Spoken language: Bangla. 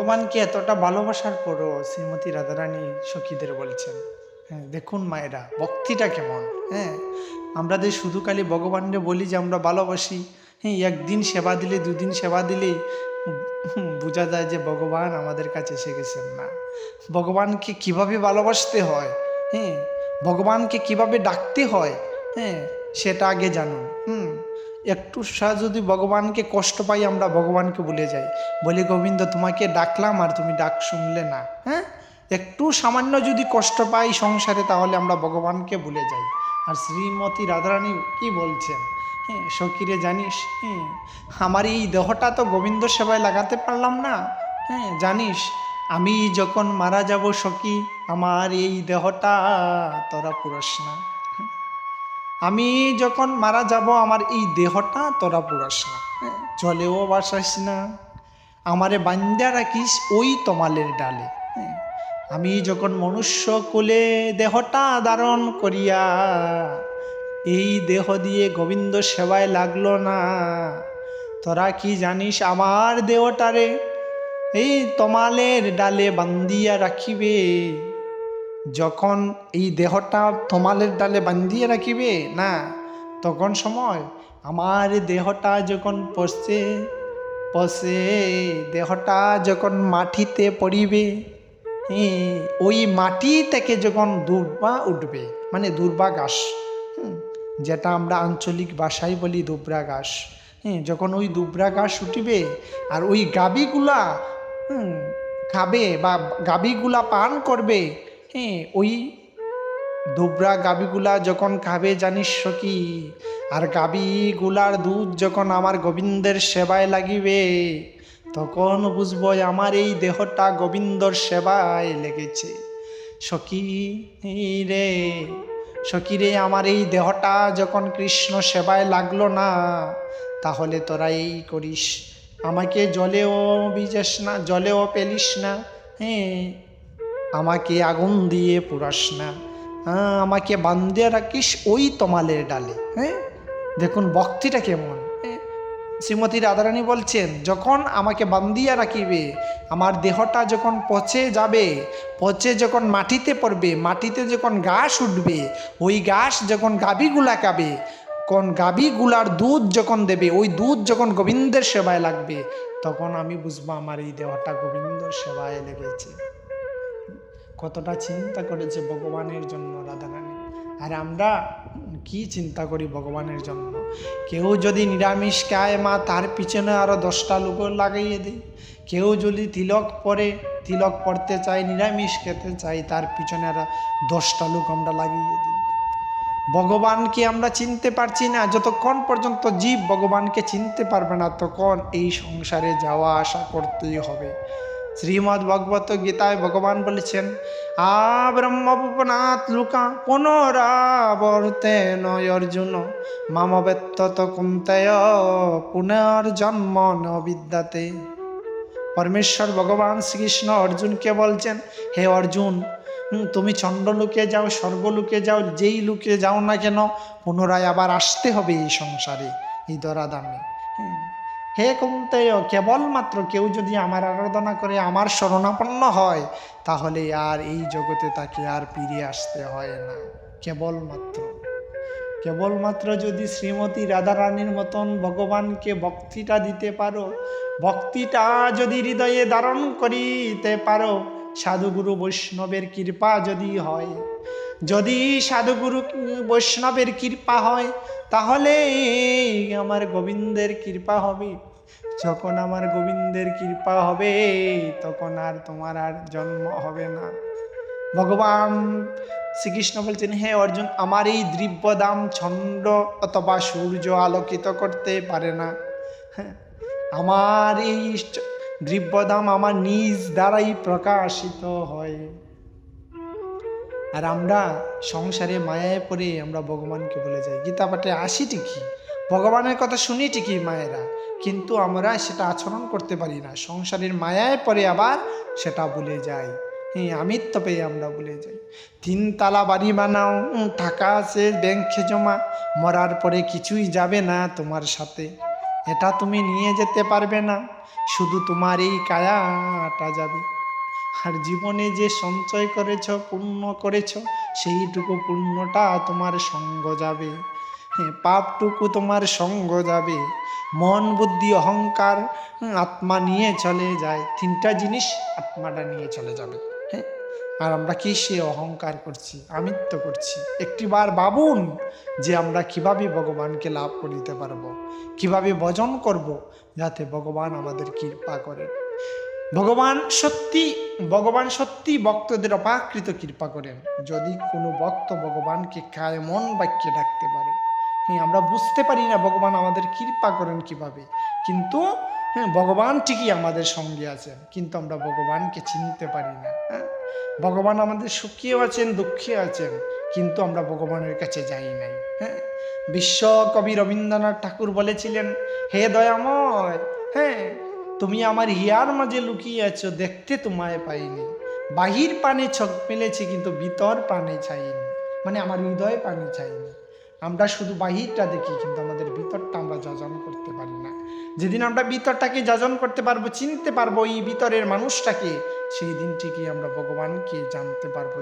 ভগবানকে এতটা ভালোবাসার পরও শ্রীমতী রাধারানী সখীদের বলছেন হ্যাঁ দেখুন মায়েরা, ভক্তিটা কেমন হ্যাঁ? আমরা যে শুধু খালি ভগবানকে বলি যে আমরা ভালোবাসি হ্যাঁ একদিন সেবা দিলে, দুদিন সেবা দিলেই বোঝা যায় যে ভগবান আমাদের কাছে এসে গেছেন না। ভগবানকে কীভাবে ভালোবাসতে হয় হ্যাঁ? ভগবানকে কীভাবে ডাকতে হয় হ্যাঁ? সেটা আগে জানুন, হুম? একটু সা যদি ভগবানকে কষ্ট পাই, আমরা ভগবানকে ভুলে যাই। বলি, গোবিন্দ, তোমাকে ডাকলাম আর তুমি ডাক শুনলে না। হ্যাঁ? একটু সামান্য যদি কষ্ট পাই সংসারে, তাহলে আমরা ভগবানকে ভুলে যাই। আর শ্রীমতী রাধারানী কি বলছেন? হ্যাঁ সকিরে জানিস হ্যাঁ আমার এই দেহটা তো গোবিন্দ সেবায় লাগাতে পারলাম না। হ্যাঁ জানিস, আমি যখন মারা যাব সখী, আমার এই দেহটা তোরা পুরস না। আমি যখন মারা যাব, আমার এই দেহটা তোরা পুরাস না। জলেও বাসাস না। আমারে বান্দা রাখিস, ওই তমালের ডালে। আমি যখন মনুষ্য কোলে দেহটা ধারণ করিয়া, এই দেহ দিয়ে গোবিন্দ সেবায় লাগল না। তোরা কি জানিস, আমার দেহটারে এই তমালের ডালে বান্দিয়া রাখিবে? যখন এই দেহটা তোমালের ডালে বান্ধিয়ে রাখিবে, না, তখন সময় আমার দেহটা যখন পশে পশে দেহটা যখন মাটিতে পড়িবে ওই মাটি থেকে যখন দুর্বা উঠবে মানে দুর্বা ঘাস যেটা আমরা আঞ্চলিক ভাষায় বলি দুবরা ঘাস হ্যাঁ যখন ওই দুবরা ঘাস উঠিবে আর ওই গাবিগুলা খাবে বা গাবিগুলা পান করবে হ্যাঁ ওই দুবরা গাবিগুলা যখন খাবে জানিস কি আর গাবিগুলার দুধ যখন আমার গোবিন্দের সেবায় লাগিবে, তখন বুঝব আমার এই দেহটা গোবিন্দর সেবায় লেগেছে। সখী রে সখী রে, আমার এই দেহটা যখন কৃষ্ণ সেবায় লাগল না, তাহলে তোরা এই করিস। আমাকে জলেও বিজেস না, জলেও পেলিস না হ্যাঁ আমাকে আগুন দিয়ে পুরাস না। হ্যাঁ আমাকে বান্ধিয়ে রাখিস ওই তমালের ডালে। হ্যাঁ দেখুন ভক্তিটা কেমন। হ্যাঁ? শ্রীমতী রাধারানী বলছেন, যখন আমাকে বান্ধিয়া রাখিবে, আমার দেহটা যখন পচে যাবে, পচে যখন মাটিতে পড়বে, মাটিতে যখন ঘাস উঠবে, ওই ঘাস যখন গাবিগুলা খাবে, কোন গাবিগুলার দুধ যখন দেবে, ওই দুধ যখন গোবিন্দের সেবায় লাগবে, তখন আমি বুঝব আমার এই দেহটা গোবিন্দর সেবায় লেগেছে। কতটা চিন্তা করেছে ভগবানের জন্য, রাধারানী? আর আমরা কি চিন্তা করি ভগবানের জন্য? কেউ যদি নিরামিষ খায়, মা, তার পিছনে আরও দশটা লোক লাগাইয়ে দিই। কেউ যদি তিলক পরে, তিলক পড়তে চায়, নিরামিষ খেতে চাই তার পিছনে আরও দশটা লোক আমরা লাগিয়ে দিই। ভগবানকে আমরা চিনতে পারছি না। যতক্ষণ পর্যন্ত জীব ভগবানকে চিনতে পারবে না তখন এই সংসারে যাওয়া আসা করতেই হবে। শ্রীমদ্ ভগবত গীতায় ভগবান বলেছেন, আ ব্রহ্মপুপনাথ লুকা, পুনরাবর্তে নয় অর্জুন মামবেত্তত কুন্তয় পুনর্জন্ম ন বিদ্যাতে পরমেশ্বর ভগবান শ্রীকৃষ্ণ অর্জুনকে বলছেন, হে অর্জুন তুমি চন্দ্রলোকে যাও, স্বর্গলোকে যাও, যেই লোকে যাও না কেন, পুনরায় আবার আসতে হবে এই সংসারে, এই দরাদামে হুম। হে কুন্তেয় কেবলমাত্র কেউ যদি আমার আরাধনা করে, আমার শরণাপন্ন হয়, তাহলে আর এই জগতে তাকে আর ফিরে আসতে হয় না। কেবলমাত্র। কেবলমাত্র যদি শ্রীমতী রাধারানীর মতন ভগবানকে ভক্তিটা দিতে পারো, ভক্তিটা যদি হৃদয়ে ধারণ করিতে পারো, সাধুগুরু বৈষ্ণবের কৃপা যদি হয়, যদি সাধুগুরু বৈষ্ণবের কৃপা হয়, তাহলে আমার গোবিন্দের কৃপা হবে। যখন আমার গোবিন্দের কৃপা হবে তখন আর তোমার আর জন্ম হবে না। ভগবান শ্রীকৃষ্ণ বলছেন হে অর্জুন আমার এই দ্রব্যদাম ছন্দ অথবা সূর্য আলোকিত করতে পারে না। হ্যাঁ, আমার এই দ্রব্যদাম আমার নিজ দ্বারাই প্রকাশিত হয়। আর আমরা সংসারে মায়ায় পড়ে আমরা ভগবানকে বলে যাই। গীতা পাঠে আসি ঠিকই ভগবানের কথা শুনি ঠিকই মায়েরা, কিন্তু আমরা সেটা আচরণ করতে পারি না। সংসারের মায়ায় পরে আবার সেটা ভুলে যাই। হ্যাঁ আমিত্ব পেয়ে আমরা ভুলে যাই। তিন তিনতলা বাড়ি বানাও টাকা আছে, ব্যাংকে জমা, মরার পরে কিছুই যাবে না তোমার সাথে। এটা তুমি নিয়ে যেতে পারবে না, শুধু তোমার এই কায়াটা যাবে। আর জীবনে যে সঞ্চয় করেছ পূর্ণ করেছ, সেইটুকু পূর্ণটা তোমার সঙ্গ যাবে। পাপটুকু তোমার সঙ্গ যাবে। মন, বুদ্ধি, অহংকার আত্মা নিয়ে চলে যায়। তিনটা জিনিস আত্মাটা নিয়ে চলে যাবে হ্যাঁ? আর আমরা কি সে অহংকার করছি, আমিত্ব করছি? একটিবার ভাবুন যে আমরা কীভাবে ভগবানকে লাভ করিতে পারব, কীভাবে ভজন করব যাতে ভগবান আমাদের কৃপা করেন ভগবান সত্যি ভগবান সত্যি ভক্তদের অপাকৃত কৃপা করেন। যদি কোনো ভক্ত ভগবানকে কায় মন বাক্যে ডাকতে পারে। হ্যাঁ আমরা বুঝতে পারি না ভগবান আমাদের কৃপা করেন কীভাবে। কিন্তু হ্যাঁ ভগবান ঠিকই আমাদের সঙ্গে আছেন, কিন্তু আমরা ভগবানকে চিনতে পারি না হ্যাঁ। ভগবান আমাদের সুখেও আছেন দুঃখে আছেন, কিন্তু আমরা ভগবানের কাছে যাই নাই হ্যাঁ। বিশ্ব কবি রবীন্দ্রনাথ ঠাকুর বলেছিলেন, হে দয়াময় হ্যাঁ তুমি আমার হিয়ার মাঝে লুকিয়ে আছো, দেখতে তোমায় পাইনি। বাহির পানে ছক মেলেছি, কিন্তু ভিতর পানে চাইনি মানে আমার হৃদয় পানে চাইনি আমরা শুধু বাহিরটা দেখি, কিন্তু আমাদের ভিতরটা আমরা যাজন করতে পারি না। যেদিন আমরা ভিতরটাকে যাজন করতে পারব, চিনতে পারব এই ভিতরের মানুষটাকে, সেই দিনটিকে আমরা ভগবানকে জানতে পারব।